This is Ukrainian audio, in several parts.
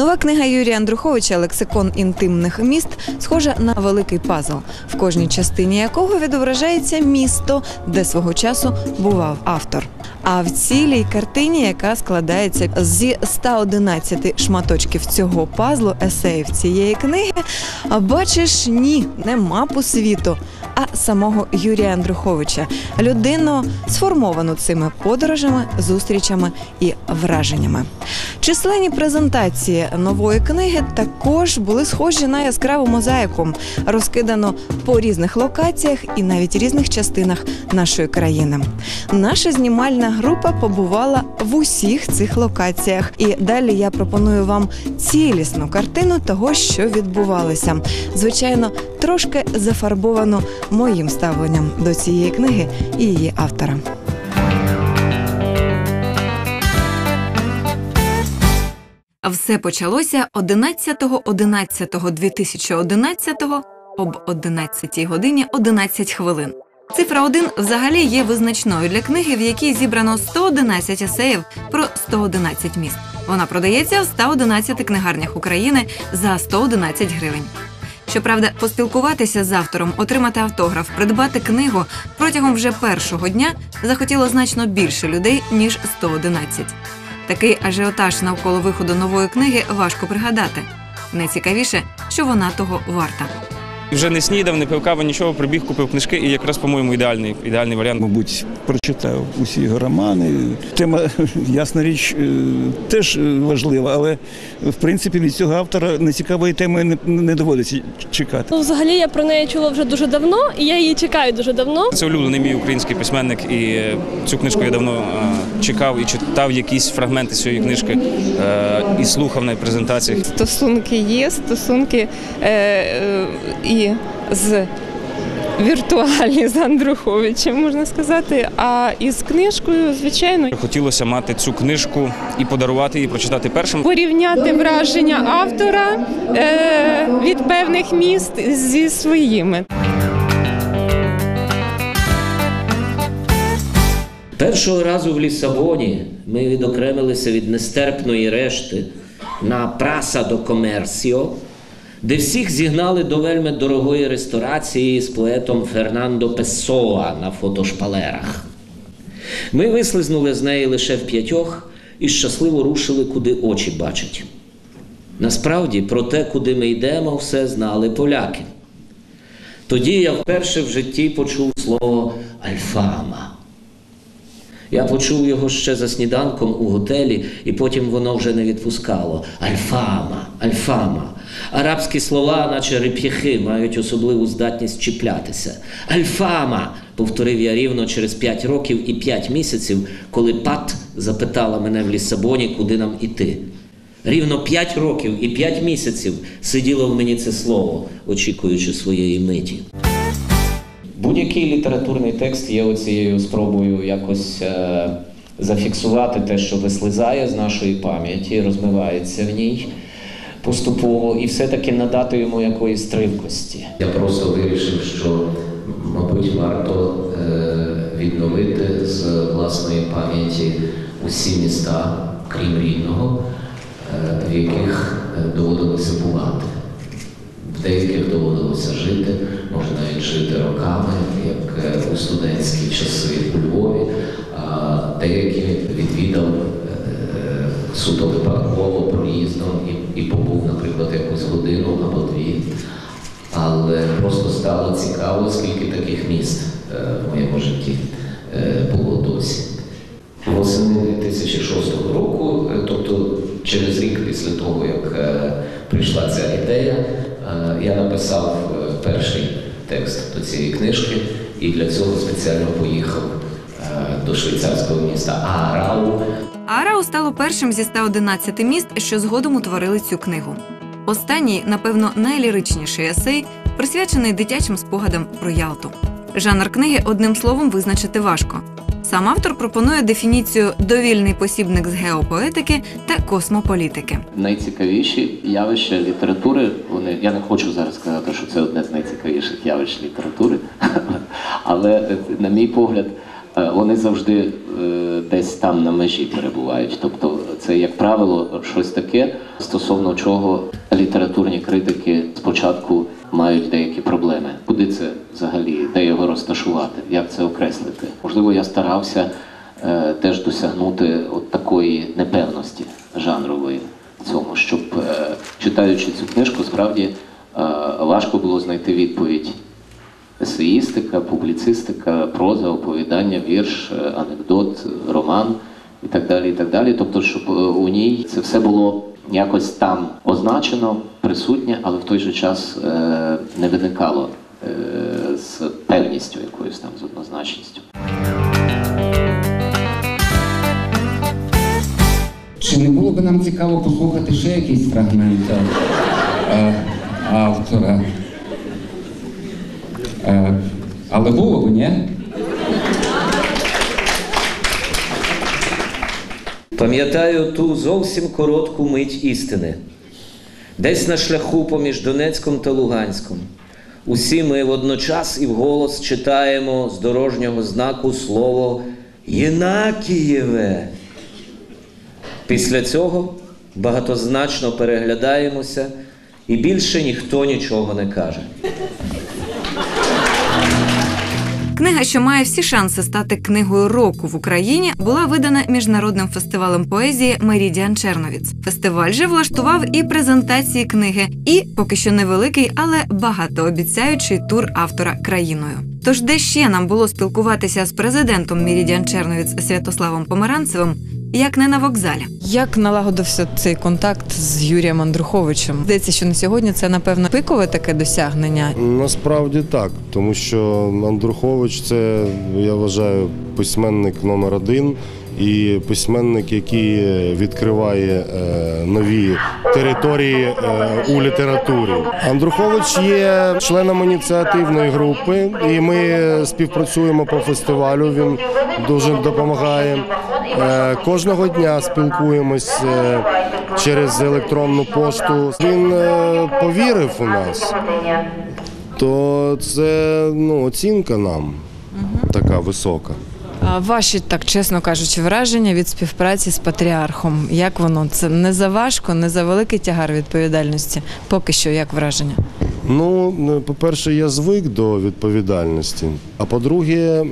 Нова книга Юрія Андруховича Лексикон інтимних міст схожа на великий пазл, в кожній частині якого відображається місто, де свого часу бував автор. А в цілій картині, яка складається зі 111 шматочків цього пазлу есеїв цієї книги, бачиш ні, не мапу світу, а самого Юрія Андруховича, людину сформовану цими подорожами, зустрічами і враженнями. Численні презентації нової книги також були схожі на яскраву мозаїку, розкидану по різних локаціях і навіть різних частинах нашої країни. Наша знімальна група побувала в усіх цих локаціях, і далі я пропоную вам цілісну картину того, що відбувалося. Звичайно, трошки зафарбовано моїм ставленням до цієї книги і її автора. Все почалося 11.11.2011 об 11 годині 11 хвилин. Цифра 1 взагалі є визначною для книги, в якій зібрано 111 есеїв про 111 міст. Вона продається в 111 книгарнях України за 111 гривень. Щоправда, поспілкуватися з автором, отримати автограф, придбати книгу протягом вже першого дня захотіло значно більше людей ніж 111. Такий ажіотаж навколо виходу нової книги важко пригадати. Найцікавіше, що вона того варта. Вже не снідав, не пив кави, нічого, прибіг, купив книжки і якраз, по-моєму, ідеальний, ідеальний варіант. Мабуть, прочитав усі його романи. Тема, ясна річ, е, теж важлива, але в принципі від цього автора нецікавої теми не, не доводиться чекати. Ну, взагалі я про неї чула вже дуже давно, і я її чекаю дуже давно. Це улюблений мій український письменник, і е, цю книжку я давно е, чекав і читав якісь фрагменти цієї книжки і слухав на презентаціях. стосунки є, стосунки е, е, і з віртуальні з Андруховичем, можна сказати. А із книжкою, звичайно, Хотілося мати цю книжку і подарувати її, прочитати першим. порівняти враження автора е, від певних міст зі своїми. Першого разу в Лісабоні ми відокремилися від нестерпної решти на Праса до Комерсіо, де всіх зігнали до вельми дорогої ресторації з поетом Фернандо Песоа на фотошпалерах. Ми вислизнули з неї лише в п'ятьох і щасливо рушили, куди очі бачать. Насправді, про те, куди ми йдемо, все знали поляки. Тоді я вперше в житті почув слово Альфама. Я почув його ще за сніданком у готелі, і потім воно вже не відпускало. Альфама, альфама. Арабські слова, наче реп'яхи, мають особливу здатність чіплятися. Альфама, повторив я рівно через п'ять років і п'ять місяців, коли Пат запитала мене в Лісабоні, куди нам іти. Рівно п'ять років і п'ять місяців сиділо в мені це слово, очікуючи своєї миті. Будь-який літературний текст є оцією спробою якось е, зафіксувати те, що вислизає з нашої пам'яті, розмивається в ній поступово, і все-таки надати йому якоїсь тривкості. Я просто вирішив, що, мабуть, варто е, відновити з власної пам'яті усі міста, крім рідного, е, в яких е, доводилося бувати. В деяких доводилося жити, може навіть жити роками, як е, у студентські часи у Львові, деякі відвідав е, суто випадково проїздом і, і побув, наприклад, якусь годину або дві. Але просто стало цікаво, скільки таких міст е, в моєму житті е, було досі. Восени 2006 року, е, тобто через рік після того, як е, прийшла ця ідея, е, я написав е, перший текст до цієї книжки і для цього спеціально поїхав е, до швейцарського міста Аарау, Арау стало першим зі 111 міст, що згодом утворили цю книгу. Останній, напевно, найліричніший есей, присвячений дитячим спогадам про Ялту. Жанр книги одним словом визначити важко. Сам автор пропонує дефініцію довільний посібник з геопоетики та космополітики. Найцікавіші явища літератури, вони я не хочу зараз сказати, що це одне з найцікавіших явищ літератури, але, е, на мій погляд, е, вони завжди е, десь там на межі перебувають. Тобто, це, як правило, щось таке, стосовно чого літературні критики спочатку мають деякі проблеми. Куди це взагалі, де його розташувати, як це окреслити? Можливо, я старався е, теж досягнути от такої непевності жанрової в цьому, щоб е, читаючи цю книжку, справді е, важко було знайти відповідь. Есеїстика, публіцистика, проза, оповідання, вірш, е, анекдот, роман і так далі. і так далі. Тобто, щоб е, у ній це все було якось там означено, присутнє, але в той же час е, не виникало е, з певністю якоюсь там, з однозначністю. Чи не було б нам цікаво послухати ще якийсь фрагмент е, автора? Е, але було б, ні? Пам'ятаю ту зовсім коротку мить істини. Десь на шляху поміж Донецьком та Луганськом. Усі ми водночас і вголос читаємо з дорожнього знаку слово Єнакієве. Після цього багатозначно переглядаємося, і більше ніхто нічого не каже. Книга, що має всі шанси стати книгою року в Україні, була видана міжнародним фестивалем поезії Мерідіан Черновіц. Фестиваль же влаштував і презентації книги, і поки що невеликий, але багатообіцяючий тур автора країною. Тож, де ще нам було спілкуватися з президентом Мірідіан Черновіц Святославом Помаранцевим, як не на вокзалі. Як налагодився цей контакт з Юрієм Андруховичем? Здається, що на сьогодні це напевно пикове таке досягнення. Насправді так, тому що Андрухович це, я вважаю, письменник номер один і письменник, який відкриває е, нові території е, у літературі. Андрухович є членом ініціативної групи, і ми співпрацюємо по фестивалю. Він дуже допомагає. Е, Кожного дня спілкуємось через електронну пошту. Він повірив у нас то це ну, оцінка нам така висока. А ваші, так чесно кажучи, враження від співпраці з патріархом. Як воно? Це не за важко, не за великий тягар відповідальності. Поки що, як враження? Ну, по-перше, я звик до відповідальності. А по-друге,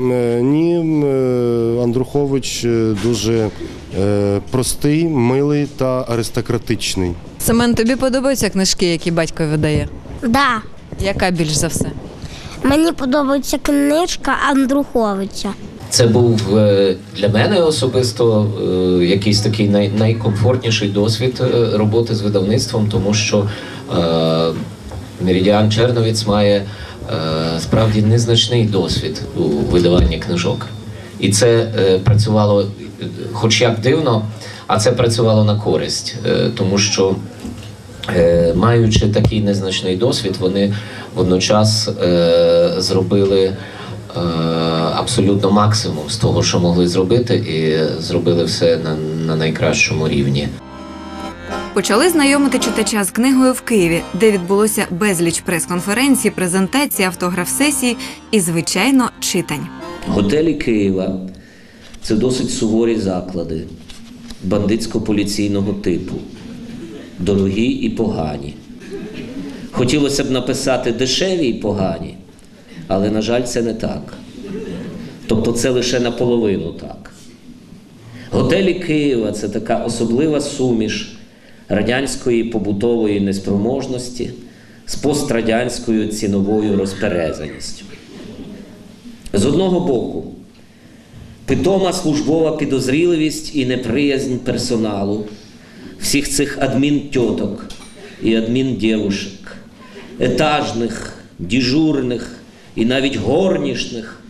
ні, е, Андрухович е, дуже е, простий, милий та аристократичний. Семен, тобі подобаються книжки, які батько видає? Да. Яка більш за все? Мені подобається книжка Андруховича. Це був е, для мене особисто е, якийсь такий най, найкомфортніший досвід е, роботи з видавництвом, тому що Меридіан Черновіц має справді незначний досвід у видаванні книжок. І це працювало, хоч як дивно, а це працювало на користь, тому що маючи такий незначний досвід, вони водночас е, зробили абсолютно максимум з того, що могли зробити, і зробили все на, на найкращому рівні. Почали знайомити читача з книгою в Києві, де відбулося безліч прес-конференцій, презентацій, автограф-сесій і, звичайно, читань. Готелі Києва це досить суворі заклади бандитсько-поліційного типу, дорогі і погані. Хотілося б написати дешеві і погані, але, на жаль, це не так. Тобто це лише наполовину так. Готелі Києва це така особлива суміш радянської побутової неспроможності з пострадянською ціновою розперезаністю. З одного боку, питома службова підозріливість і неприязнь персоналу, всіх цих адмінтьоток і адміндєвушек, етажних, діжурних і навіть горнішних,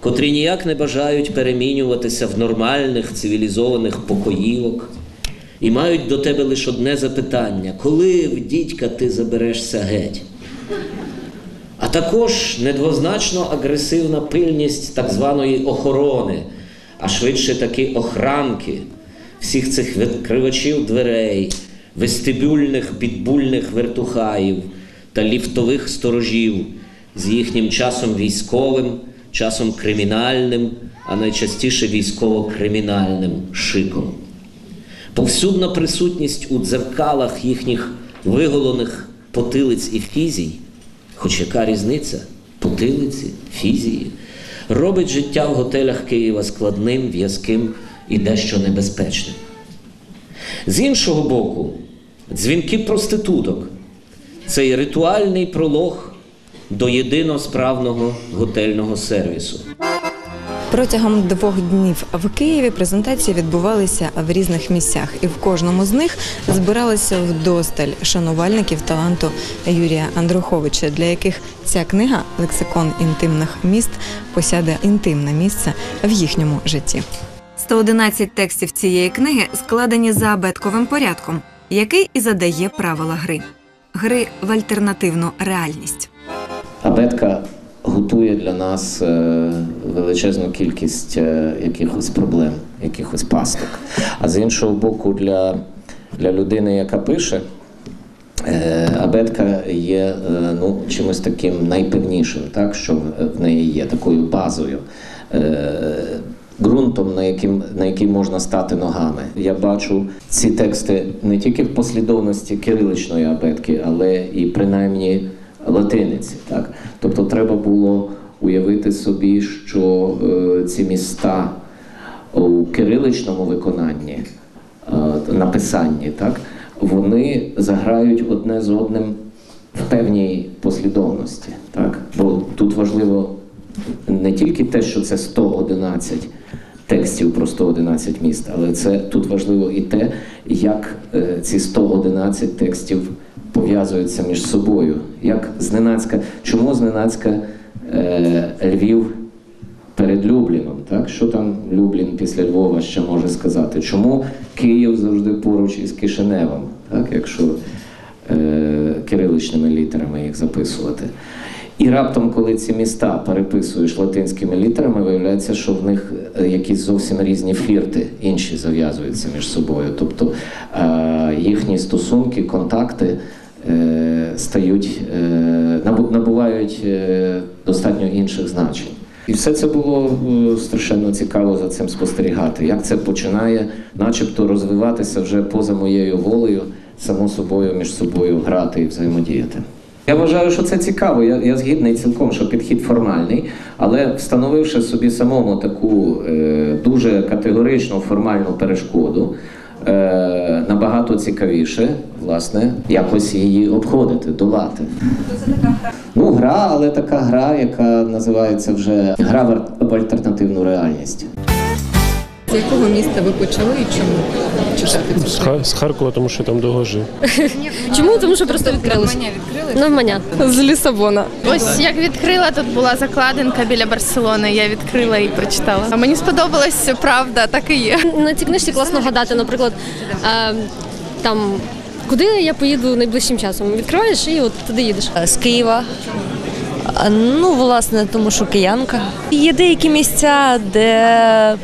котрі ніяк не бажають перемінюватися в нормальних цивілізованих покоївок і мають до тебе лише одне запитання: коли в дідька ти заберешся геть? А також недвозначно агресивна пильність так званої охорони, а швидше таки охранки всіх цих відкривачів дверей, вестибюльних підбульних вертухаїв та ліфтових сторожів з їхнім часом військовим часом кримінальним, а найчастіше військово-кримінальним шиком. Повсюдна присутність у дзеркалах їхніх виголених потилиць і фізій, хоч яка різниця потилиці, фізії, робить життя в готелях Києва складним, в'язким і дещо небезпечним. З іншого боку, дзвінки проституток це і ритуальний пролог до єдиносправного готельного сервісу. Протягом двох днів в Києві презентації відбувалися в різних місцях, і в кожному з них збиралися вдосталь шанувальників таланту Юрія Андруховича, для яких ця книга лексикон інтимних міст посяде інтимне місце в їхньому житті. 111 текстів цієї книги складені за абетковим порядком, який і задає правила гри гри в альтернативну реальність. Абетка готує для нас е, величезну кількість е, якихось проблем, якихось пасток. А з іншого боку, для, для людини, яка пише, е, абетка є ну, чимось таким найпевнішим, так, що в- неї є такою базою. Ґрунтом, на яким на який можна стати ногами. Я бачу ці тексти не тільки в послідовності кириличної абетки, але і принаймні латиниці. Так? Тобто треба було уявити собі, що е, ці міста у кириличному виконанні, е, написанні, так, вони заграють одне з одним в певній послідовності. Так? Бо тут важливо не тільки те, що це 111 текстів про 111 міст, але це тут важливо і те, як е, ці 111 текстів пов'язуються між собою. Як зненацька, чому зненацька е, Львів перед Любліном? Так? Що там Люблін після Львова ще може сказати? Чому Київ завжди поруч із Кишиневом, так? якщо е, кириличними літерами їх записувати? І раптом, коли ці міста переписуєш латинськими літерами, виявляється, що в них е, якісь зовсім різні флірти, інші зав'язуються між собою. Тобто е, їхні стосунки, контакти стають, е, набувають е, достатньо інших значень. І все це було е, страшенно цікаво за цим спостерігати. Як це починає, начебто, розвиватися вже поза моєю волею, само собою між собою грати і взаємодіяти. Я вважаю, що це цікаво. Я, я згідний цілком, що підхід формальний, але встановивши собі самому таку е, дуже категоричну формальну перешкоду, е, набагато цікавіше, власне, якось її обходити, долати. Ну, гра, але така гра, яка називається вже гра в альтернативну реальність. З якого міста ви почали і чому З, Ха- з Харкова, тому що там довго жив. Чому? Тому що просто відкрилися. Навмання. З Лісабона. Ось як відкрила, тут була закладинка біля Барселони. Я відкрила і прочитала. А мені сподобалось, правда, так і є. На цій книжці класно гадати, наприклад, е, там. Куди я поїду найближчим часом? Відкриваєш і от туди їдеш. З Києва. А, Ну, власне, тому що киянка. Є деякі місця, де,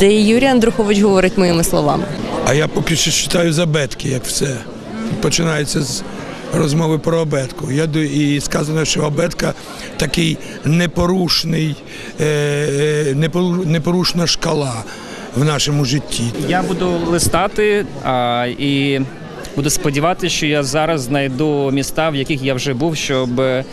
де Юрій Андрухович говорить моїми словами. А я поки що читаю з абетки, як все. Починається з розмови про обетку. Я ду- і сказано, що обетка такий непорушний, е, е, непорушна шкала в нашому житті. Я буду листати а, і буду сподіватися, що я зараз знайду міста, в яких я вже був, щоб е,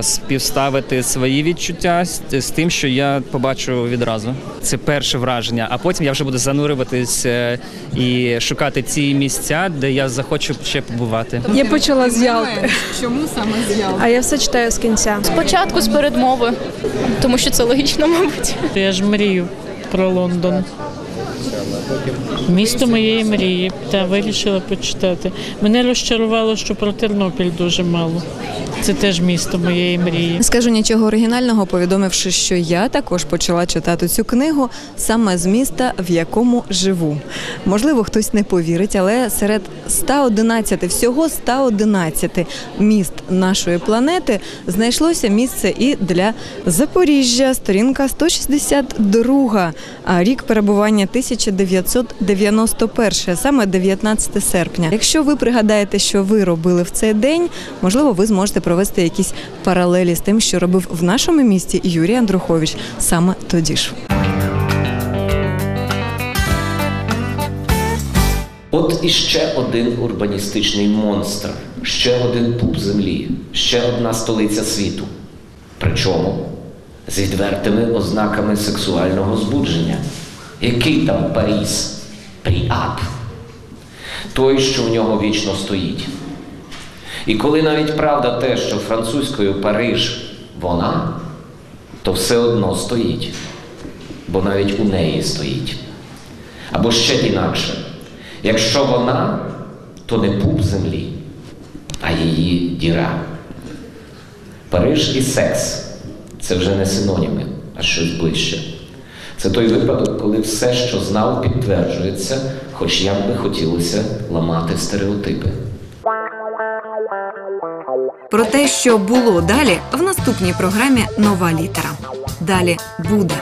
співставити свої відчуття з, тим, що я побачу відразу. Це перше враження. А потім я вже буду занурюватись е, і шукати ці місця, де я захочу ще побувати. Я почала з Ялти. Чому саме з Ялти? А я все читаю з кінця. Спочатку з передмови, тому що це логічно, мабуть. Я ж мрію про Лондон. Місто моєї мрії, та вирішила почитати. Мене розчарувало, що про Тернопіль дуже мало. Це теж місто моєї мрії. Скажу нічого оригінального, повідомивши, що я також почала читати цю книгу саме з міста, в якому живу. Можливо, хтось не повірить, але серед 111, всього 111 міст нашої планети знайшлося місце і для Запоріжжя. Сторінка 162, а рік перебування 1990 91, саме 19 серпня. Якщо ви пригадаєте, що ви робили в цей день, можливо, ви зможете провести якісь паралелі з тим, що робив в нашому місті Юрій Андрухович саме тоді ж. От іще один урбаністичний монстр, ще один пуп землі, ще одна столиця світу. Причому з відвертими ознаками сексуального збудження. Який там Паріс? Пріап. Той, що в нього вічно стоїть. І коли навіть правда те, що французькою Париж вона, то все одно стоїть, бо навіть у неї стоїть. Або ще інакше. Якщо вона, то не пуп землі, а її діра. Париж і секс це вже не синоніми, а щось ближче. Це той випадок, коли все, що знав, підтверджується, хоч як би хотілося ламати стереотипи. Про те, що було далі, в наступній програмі Нова літера. Далі буде.